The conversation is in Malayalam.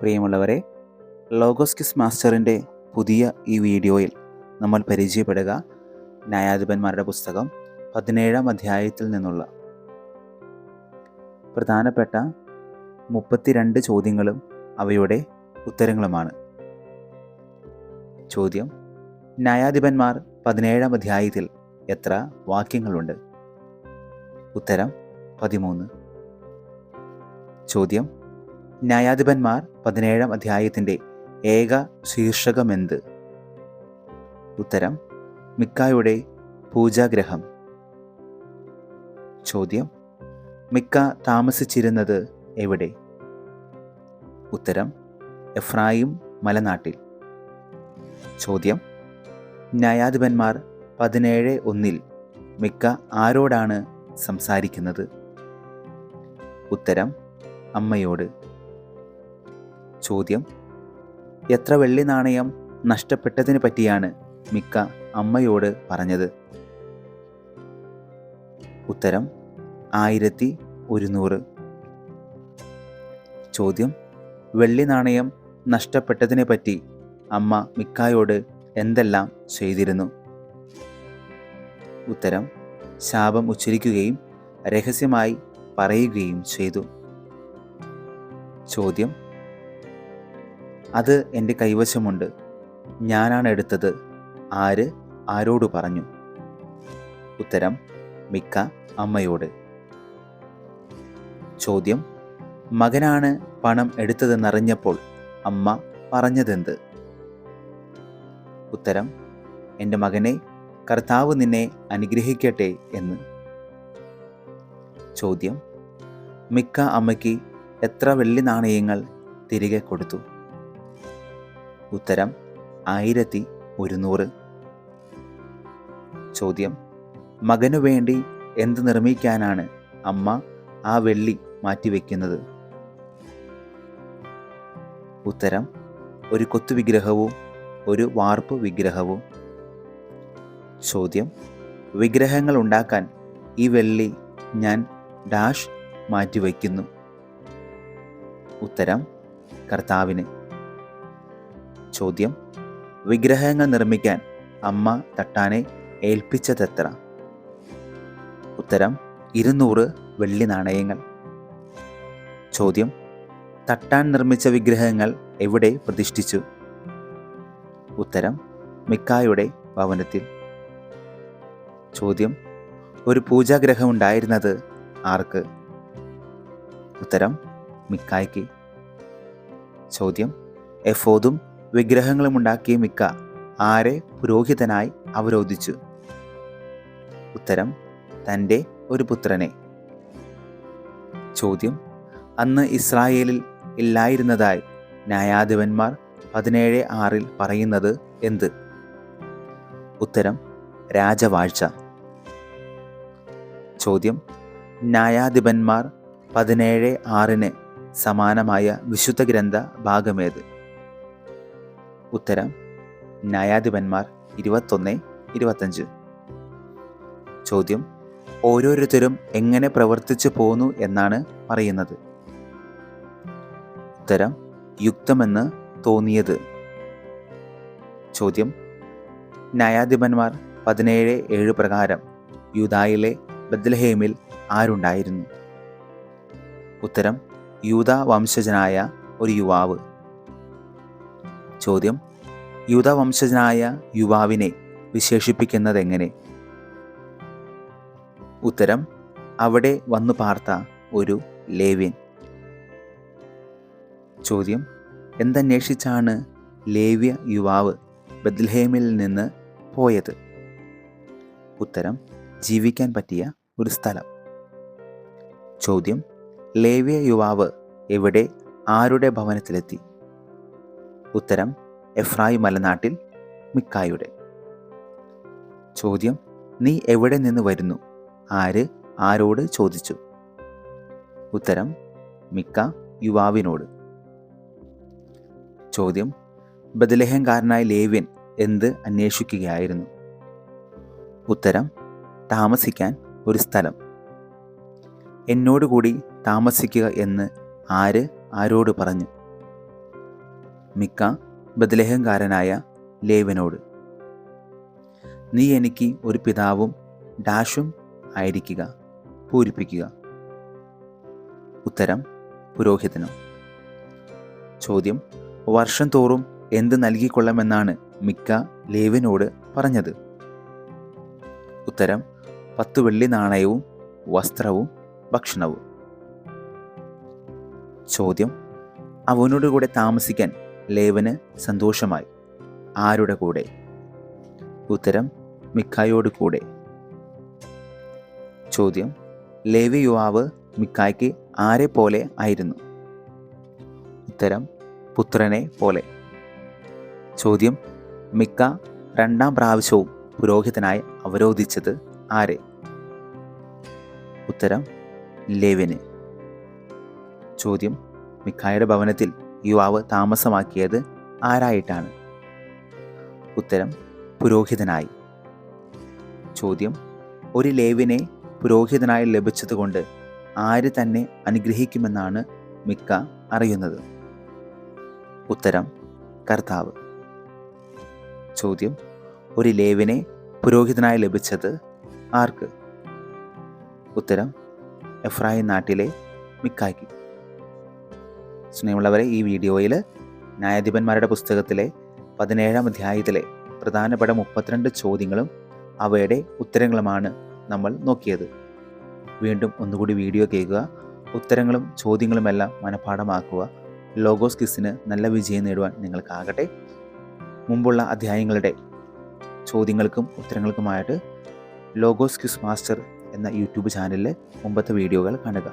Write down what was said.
പ്രിയമുള്ളവരെ ലോഗോസ് കിസ് മാസ്റ്ററിന്റെ പുതിയ ഈ വീഡിയോയിൽ നമ്മൾ പരിചയപ്പെടുക. ന്യായാധിപന്മാരുടെ പുസ്തകം പതിനേഴാം അധ്യായത്തിൽ നിന്നുള്ള പ്രധാനപ്പെട്ട മുപ്പത്തിരണ്ട് ചോദ്യങ്ങളും അവയുടെ ഉത്തരങ്ങളുമാണ്. ചോദ്യം ന്യായാധിപന്മാർ പതിനേഴാം അധ്യായത്തിൽ എത്ര വാക്യങ്ങളുണ്ട്? ഉത്തരം പതിമൂന്ന്. ചോദ്യം ന്യായാധിപന്മാർ പതിനേഴാം അധ്യായത്തിന്റെ ഏക ശീർഷകമെന്ത്? ഉത്തരം മിക്കായുടെ പൂജാഗ്രഹം. ചോദ്യം മിക്ക താമസിച്ചിരുന്നത് എവിടെ? ഉത്തരം എഫ്രായിം മലനാട്ടിൽ. ചോദ്യം ന്യായാധിപന്മാർ പതിനേഴ് ഒന്നിൽ മിക്ക ആരോടാണ് സംസാരിക്കുന്നത്? ഉത്തരം അമ്മയോട്. ചോദ്യം. എത്ര വെള്ളി നാണയം നഷ്ടപ്പെട്ടതിനെ പറ്റിയാണ്? മിക്ക അമ്മയോട് പറഞ്ഞത്. ഉത്തരം ആയിരത്തി ഒരുന്നൂറ്. ചോദ്യം വെള്ളി നാണയം നഷ്ടപ്പെട്ടതിനെ പറ്റി അമ്മ മിക്കായോട് എന്തെല്ലാം ചെയ്തിരുന്നു? ഉത്തരം ശാപം ഉച്ചരിക്കുകയും രഹസ്യമായി പറയുകയും ചെയ്തു. ചോദ്യം അത് എന്റെ കൈവശമുണ്ട്. ഞാനാണ് എടുത്തത്. ആര് ആരോട് പറഞ്ഞു? ഉത്തരം മിക്ക അമ്മയോട്. ചോദ്യം മകനാണ് പണം എടുത്തതെന്നറിഞ്ഞപ്പോൾ അമ്മ പറഞ്ഞതെന്ത്? ഉത്തരം എന്റെ മകനെ കർത്താവ് നിന്നെ അനുഗ്രഹിക്കട്ടെ എന്ന്. ചോദ്യം മിക്ക അമ്മയ്ക്ക് എത്ര വെള്ളി നാണയങ്ങൾ തിരികെ കൊടുത്തു? ഉത്തരം ആയിരത്തി ഒരുന്നൂറ്. ചോദ്യം മകനു വേണ്ടി എന്ത് നിർമ്മിക്കാനാണ് അമ്മ ആ വെള്ളി മാറ്റിവെക്കുന്നത്? ഉത്തരം ഒരു കൊത്തു വിഗ്രഹവും ഒരു വാർപ്പ് വിഗ്രഹവും. ചോദ്യം വിഗ്രഹങ്ങൾ ഉണ്ടാക്കാൻ ഈ വെള്ളി ഞാൻ ഡാഷ് മാറ്റിവയ്ക്കുന്നു ഉത്തരം കർത്താവിന്. ചോദ്യം. വിഗ്രഹങ്ങൾ നിർമ്മിക്കാൻ അമ്മ തട്ടാനെ ഏൽപ്പിച്ചതെത്ര ഉത്തരം ഇരുന്നൂറ് വെള്ളി നാണയങ്ങൾ. ചോദ്യം തട്ടാൻ നിർമ്മിച്ച വിഗ്രഹങ്ങൾ എവിടെ പ്രതിഷ്ഠിച്ചു? ഉത്തരം മിക്കായുടെ ഭവനത്തിൽ. ചോദ്യം ഒരു പൂജാഗ്രഹം ഉണ്ടായിരുന്നത് ആർക്ക്? ഉത്തരം മിക്കായ്ക്ക്. ചോദ്യം എഫോദും വിഗ്രഹങ്ങളും ഉണ്ടാക്കിയ മിക്ക ആരെ പുരോഹിതനായി അവരോധിച്ചു. ഉത്തരം തന്റെ ഒരു പുത്രനെ. ചോദ്യം അന്ന് ഇസ്രായേലിൽ ഇല്ലായിരുന്നതായി ന്യായാധിപന്മാർ പതിനേഴ് ആറിൽ പറയുന്നത് എന്ത്? ഉത്തരം രാജവാഴ്ച. ചോദ്യം ന്യായാധിപന്മാർ പതിനേഴ് ആറിന് സമാനമായ വിശുദ്ധ ഗ്രന്ഥ ഭാഗമേത്? ഉത്തരം ന്യായാധിപന്മാർ ഇരുപത്തൊന്ന് ഇരുപത്തഞ്ച്. ചോദ്യം ഓരോരുത്തരും എങ്ങനെ പ്രവർത്തിച്ചു പോന്നു എന്നാണ് പറയുന്നത്. ഉത്തരം യുക്തമെന്ന് തോന്നിയത്. ചോദ്യം ന്യായാധിപന്മാർ പതിനേഴ് ഏഴ് പ്രകാരം യൂതായിലെ ബദ്ലഹേമിൽ ആരുണ്ടായിരുന്നു? ഉത്തരം യൂത വംശജനായ ഒരു യുവാവ്. ചോദ്യം യുധവംശജനായ യുവാവിനെ വിശേഷിപ്പിക്കുന്നതെങ്ങനെ? ഉത്തരം അവിടെ വന്നു പാർത്ത ഒരു ലേവ്യൻ. ചോദ്യം എന്തന്വേഷിച്ചാണ് ലേവ്യ യുവാവ് ബദ്ലഹേമിൽ നിന്ന് പോയത്? ഉത്തരം ജീവിക്കാൻ പറ്റിയ ഒരു സ്ഥലം. ചോദ്യം ലേവ്യ യുവാവ് എവിടെ ആരുടെ ഭവനത്തിലെത്തി? ഉത്തരം എഫ്രായി മലനാട്ടിൽ മിക്കായുടെ. ചോദ്യം നീ എവിടെ നിന്ന് വരുന്നു? ആര് ആരോട് ചോദിച്ചു? ഉത്തരം മിക്ക യുവാവിനോട്. ചോദ്യം ബദലഹംകാരനായ ലേവ്യൻ എന്ത് അന്വേഷിക്കുകയായിരുന്നു? ഉത്തരം താമസിക്കാൻ ഒരു സ്ഥലം. എന്നോടുകൂടി താമസിക്കുക എന്ന് ആര് ആരോട് പറഞ്ഞു? മിക്ക ബദലേഹംകാരനായ ലേവനോട് നീ എനിക്ക് ഒരു പിതാവും ഡാഷും ആയിരിക്കുക പൂരിപ്പിക്കുക. ഉത്തരം പുരോഹിതനും. ചോദ്യം വർഷം തോറും എന്ത് നൽകിക്കൊള്ളാമെന്നാണ് മിക്ക ലേവിനോട് പറഞ്ഞത്? ഉത്തരം പത്തു വെള്ളി നാണയവും വസ്ത്രവും ഭക്ഷണവും. ചോദ്യം അവനോട് കൂടെ താമസിക്കാൻ ലേവന് സന്തോഷമായി. ആരുടെ കൂടെ? ഉത്തരം മിക്കായോട് കൂടെ. ചോദ്യം ലേവി യുവാവ് മിക്കായ്ക്ക് ആരെ പോലെ ആയിരുന്നു? ഉത്തരം പുത്രനെ പോലെ. ചോദ്യം മിക്ക രണ്ടാം പ്രാവശ്യവും പുരോഹിതനായി അവരോധിച്ചത് ആരെ? ഉത്തരം ലേവിന്. ചോദ്യം മിക്കായുടെ ഭവനത്തിൽ യുവാവ് താമസമാക്കിയത് ആരായിട്ടാണ്? ഉത്തരം പുരോഹിതനായി. ചോദ്യം ഒരു ലേവിനെ പുരോഹിതനായി ലഭിച്ചതുകൊണ്ട് ആര് തന്നെ അനുഗ്രഹിക്കുമെന്നാണ് മിക്ക അറിയുന്നത്. ഉത്തരം കർത്താവ്. ചോദ്യം ഒരു ലേവിനെ പുരോഹിതനായി ലഭിച്ചത് ആർക്ക്? ഉത്തരം എഫ്രായിം നാട്ടിലെ മിക്കായ്ക്ക്. സ്നേഹമുള്ളവരെ ഈ വീഡിയോയിൽ ന്യായാധിപന്മാരുടെ പുസ്തകത്തിലെ പതിനേഴാം അധ്യായത്തിലെ പ്രധാനപ്പെട്ട മുപ്പത്തിരണ്ട് ചോദ്യങ്ങളും അവയുടെ ഉത്തരങ്ങളുമാണ് നമ്മൾ നോക്കിയത്. വീണ്ടും ഒന്നുകൂടി വീഡിയോ കേൾക്കുക. ഉത്തരങ്ങളും ചോദ്യങ്ങളുമെല്ലാം മനഃപ്പാഠമാക്കുക. ലോഗോസ് കിസിന് നല്ല വിജയം നേടുവാൻ നിങ്ങൾക്കാകട്ടെ. മുമ്പുള്ള അധ്യായങ്ങളുടെ ചോദ്യങ്ങൾക്കും ഉത്തരങ്ങൾക്കുമായിട്ട് ലോഗോസ് ക്യൂസ് മാസ്റ്റർ എന്ന യൂട്യൂബ് ചാനലിലെ മുമ്പത്തെ വീഡിയോകൾ കാണുക.